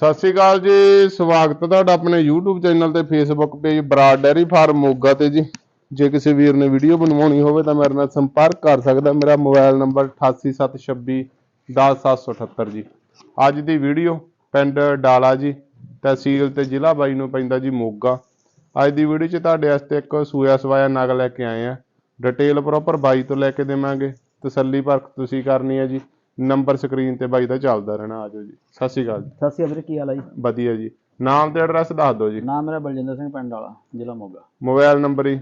ਸਤਿ ਸ਼੍ਰੀ ਅਕਾਲ ਜੀ, ਸਵਾਗਤ ਹੈ ਤੁਹਾਡਾ ਆਪਣੇ YouTube ਚੈਨਲ ਤੇ Facebook page Brar dairy farm Moga ਤੇ ਜੀ। ਜੇ ਕਿਸੇ ਵੀਰ ਨੇ ਵੀਡੀਓ ਬਣਵਾਉਣੀ ਹੋਵੇ ਤਾਂ ਮੇਰੇ ਨਾਲ ਸੰਪਰਕ ਕਰ ਸਕਦਾ, ਮੇਰਾ ਮੋਬਾਈਲ ਨੰਬਰ 8876 10778 ਜੀ। ਅੱਜ ਦੀ ਵੀਡੀਓ ਪਿੰਡ ਡਾਲਾ ਜੀ, ਤਹਿਸੀਲ ਤੇ ਜ਼ਿਲ੍ਹਾ ਬਾਈ ਨੂੰ ਪੈਂਦਾ ਜੀ ਮੋਗਾ। ਅੱਜ ਦੀ ਵੀਡੀਓ 'ਚ ਤੁਹਾਡੇ ਵਾਸਤੇ ਇੱਕ ਸੂਆ ਸਵਾਇਆ ਨਗ ਲੈ ਕੇ ਆਏ ਆ। ਡਿਟੇਲ ਪ੍ਰੋਪਰ ਬਾਈ ਤੋਂ ਲੈ ਕੇ ਦੇਵਾਂਗੇ। ਤਸੱਲੀ ਪਰਖ ਤੁਸੀਂ ਕਰਨੀ ਹੈ ਜੀ। ਨੰਬਰ ਸਕਰੀਨ ਤੇ ਬਾਈ ਦਾ ਚੱਲਦਾ ਰਹਿਣਾ ਆਜੋ ਜੀ। ਸਤਿ ਸ਼੍ਰੀ ਅਕਾਲ ਜੀ। ਸਤਿ ਸ਼੍ਰੀ ਅਕਾਲ ਵੀਰੇ ਕੀ ਹਾਲ ਹੈ ਜੀ? ਵਧੀਆ ਜੀ। ਨਾਮ ਤੇ ਐਡਰੈਸ ਦੱਸ ਦਿਓ ਜੀ। ਨਾਮ ਮੇਰਾ ਬਲਜਿੰਦਰ ਸਿੰਘ ਪਿੰਡ ਵਾਲਾ ਜ਼ਿਲ੍ਹਾ ਮੋਗਾ। ਮੋਬਾਈਲ ਨੰਬਰ ਹੀ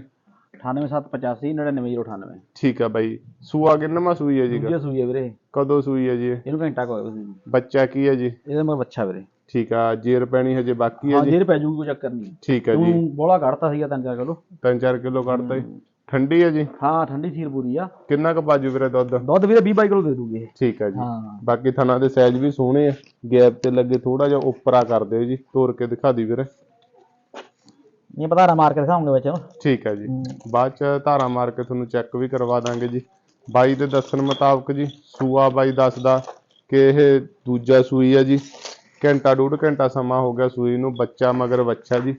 98785 99098 ਠੀਕ ਆ ਬਾਈ। ਸੂਆ ਕਿੰਨਵਾਂ ਸੂਈ ਹੈ ਜੀ? ਦੂਜਾ ਸੂਈ ਹੈ ਵੀਰੇ। ਕਦੋਂ ਸੂਈ ਹੈ ਜੀ? ਇਹ? ਇਹਨੂੰ ਘੰਟਾ ਕੋਈ ਨਹੀਂ ਬੱਚਾ ਕੀ ਹੈ ਜੀ? ਇਹਦਾ ਮਗਰ ਬੱਚਾ ਵੀਰੇ। ਠੀਕ ਆ ਜੇਰ ਪੈਣੀ ਹਜੇ ਬਾਕੀ ਹੈ ਹਾਂ ਜੀ? ਜੇਰ ਪੈ ਜੂਗੀ ਕੋਈ ਚੱਕਰ ਨਹੀਂ। ਠੀਕ ਹੈ ਜੀ। ਤੂੰ ਬੋਲਾ ਕੱਢਤਾ ਸੀਗਾ ਤਿੰਨ ਚਾਰ ਕਿਲੋ। 3-4 ਕਿਲੋ ਕੱਢਤਾ ਜੀ ਠੰਡੀ ਹੈ ਜੀ? ਹਾਂ ਠੰਡੀ ਸੀਰ ਪੂਰੀ ਆ। ਕਿੰਨਾ ਕੁ ਬਾਜੂ ਵੀਰੇ ਦੁੱਧ? ਦੁੱਧ ਵੀਰੇ 20 22 ਕਿਲੋ ਦੇ ਦੂਗੀ ਠੀਕ ਹੈ ਜੀ। ਹਾਂ। ਬਾਕੀ ਥਣਾ ਦੇ ਸਾਈਜ਼ ਵੀ ਸੋਹਣੇ ਆ। ਗੈਪ ਤੇ ਲੱਗੇ ਥੋੜਾ ਜਿਹਾ ਉੱਪਰਾ ਕਰ ਦਿਓ ਜੀ। ਤੋਰ ਕੇ ਦਿਖਾ ਦੀ ਵੀਰੇ। ਇਹ ਪਤਾ ਮਾਰ ਕੇ ਦਿਖਾਉਂਗੇ ਵਿੱਚ। ਠੀਕ ਹੈ ਜੀ। ਬਾਅਦ ਚ ਧਾਰਾ ਮਾਰ ਕੇ ਤੁਹਾਨੂੰ ਚੈੱਕ ਵੀ ਕਰਵਾ ਦਾਂਗੇ ਜੀ। ਬਾਈ ਦੇ ਦੱਸਣ ਮੁਤਾਬਕ ਜੀ ਸੂਆ ਬਾਈ ਦੱਸਦਾ ਕਿ ਇਹ ਦੂਜਾ ਸੂਈ ਹੈ ਜੀ। ਘੰਟਾ ਡੂਢ ਘੰਟਾ ਸਮਾਂ ਹੋ ਗਿਆ ਸੂਈ ਨੂੰ ਬੱਚਾ ਮਗਰ ਬੱਚਾ ਜੀ।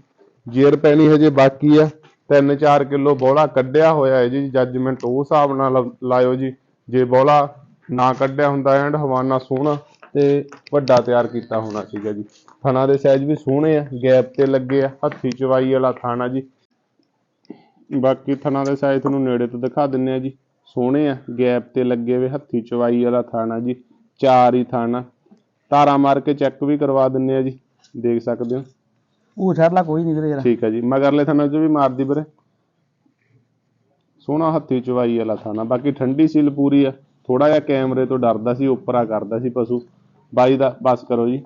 ਜੇਰ ਪੈਣੀ ਹਜੇ ਬਾਕੀ ਆ। 3-4 ਕਿਲੋ ਬੋਲਾ ਕੱਢਿਆ ਹੋਇਆ ਹੈ ਜੀ ਜੱਜਮੈਂਟ ਉਹ ਹਿਸਾਬ ਨਾਲ ਲਾਇਓ ਜੀ। ਜੇ ਬੋਲਾ ਨਾ ਕੱਢਿਆ ਹੁੰਦਾ, ਐਂਡ ਹਵਾਨਾ ਸੋਹਣਾ ਤੇ ਵੱਡਾ ਤਿਆਰ ਕੀਤਾ ਹੋਣਾ ਸੀਗਾ ਜੀ। ਥਣਾ ਦੇ ਸਾਈਜ਼ ਵੀ ਸੋਹਣੇ ਆ, ਗੈਪ ਤੇ ਲੱਗੇ ਆ, ਹੱਥੀ ਚਵਾਈ ਵਾਲਾ ਥਾਣਾ ਜੀ। ਬਾਕੀ ਥਣਾ ਦੇ ਸਾਈਜ਼ ਤੁਹਾਨੂੰ ਨੇੜੇ ਤੋਂ ਦਿਖਾ ਦਿੰਨੇ ਆ ਜੀ। ਸੋਹਣੇ ਆ, ਗੈਪ ਤੇ ਲੱਗੇ ਹੋਏ, ਹੱਥੀ ਚਵਾਈ ਵਾਲਾ ਥਾਣਾ ਜੀ। ਚਾਰ ਹੀ ਥਾਣਾ। ਧਾਰਾ ਮਾਰ ਕੇ ਚੈੱਕ ਵੀ ਕਰਵਾ ਦਿੰਨੇ ਆ ਜੀ। ਦੇਖ ਸਕਦੇ ਹੋ। ਉਹ ਛੜਲਾ ਕੋਈ ਨਹੀਂ ਵੀਰੇ ਯਾਰ ਠੀਕ ਹੈ ਜੀ। ਮਗਰਲੇ ਥਾਣਾ 'ਚ ਵੀ ਮਾਰਦੀ ਵੀਰੇ। ਸੋਹਣਾ ਹੱਥੀ ਚਵਾਈ ਵਾਲਾ ਥਾਣਾ। ਬਾਕੀ ਠੰਡੀ ਸੀਲ ਪੂਰੀ ਆ। ਥੋੜਾ ਜਿਹਾ ਕੈਮਰੇ ਤੋਂ ਡਰਦਾ ਸੀ ਉੱਪਰਾ ਕਰਦਾ ਸੀ ਪਸ਼ੂ। ਬਾਈ ਦਾ ਬਸ ਕਰੋ ਜੀ।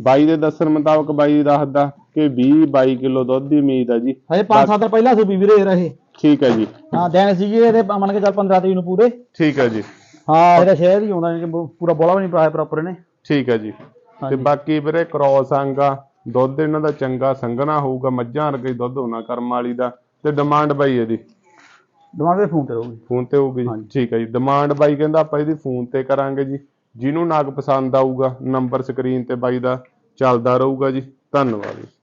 ਬਾਈ ਦੇ ਦੱਸਣ ਮੁਤਾਬਕ ਬਾਈ ਦੱਸਦਾ ਕਿ 20 22 ਕਿਲੋ ਦੁੱਧ ਦੀ ਉਮੀਦ ਆ ਜੀ। ਹਜੇ 5-7 ਦਿਨ ਪਹਿਲਾਂ ਸੂਈ ਵੀਰੇ ਯਾਰ ਇਹ। ਠੀਕ ਹੈ ਜੀ। ਹਾਂ ਦਿਨ ਸੀਗੇ ਇਹਦੇ ਮੰਨ ਕੇ ਚੱਲ 15 ਤਰੀਕ ਨੂੰ ਪੂਰੇ। ਠੀਕ ਹੈ ਜੀ। ਹਾਂ ਇਹਦਾ ਸ਼ਹਿਰ ਹੀ ਆਉਂਦਾ ਕਿ ਪੂਰਾ ਬੋਲਾ ਵੀ ਨਹੀਂ ਪਾਇਆ ਪ੍ਰੋਪਰ ਇਹਨੇ। ਠੀਕ ਹੈ ਜੀ। ਤੇ। ਬਾਕੀ ਵੀਰੇ ਕ੍ਰੋਸ ਆਂਗਾ ਦੁੱਧ ਇਹਨਾਂ ਦਾ ਚੰਗਾ ਸੰਘਣਾ ਹੋਊਗਾ ਮੱਝਾਂ ਵਰਗਾ ਦੁੱਧ ਹੋਣਾ ਕਰਮ ਵਾਲੀ ਦਾ ਤੇ ਡਿਮਾਂਡ ਬਾਈ ਇਹਦੀ। ਦਿਮਾਗ ਦੇ ਫੋਨ ਤੇ ਰਹੂਗੀ। ਫੋਨ ਤੇ ਹੋਊਗੀ ਜੀ। ਠੀਕ ਹੈ ਜੀ। ਡਿਮਾਂਡ ਬਾਈ ਕਹਿੰਦਾ ਆਪਾਂ ਇਹਦੀ ਫੋਨ ਤੇ ਕਰਾਂਗੇ ਜੀ। ਜਿਹਨੂੰ ਨਾਗ ਪਸੰਦ ਆਊਗਾ ਨੰਬਰ ਸਕਰੀਨ ਤੇ ਬਾਈ ਦਾ ਚੱਲਦਾ ਰਹੂਗਾ ਜੀ। ਧੰਨਵਾਦ ਜੀ।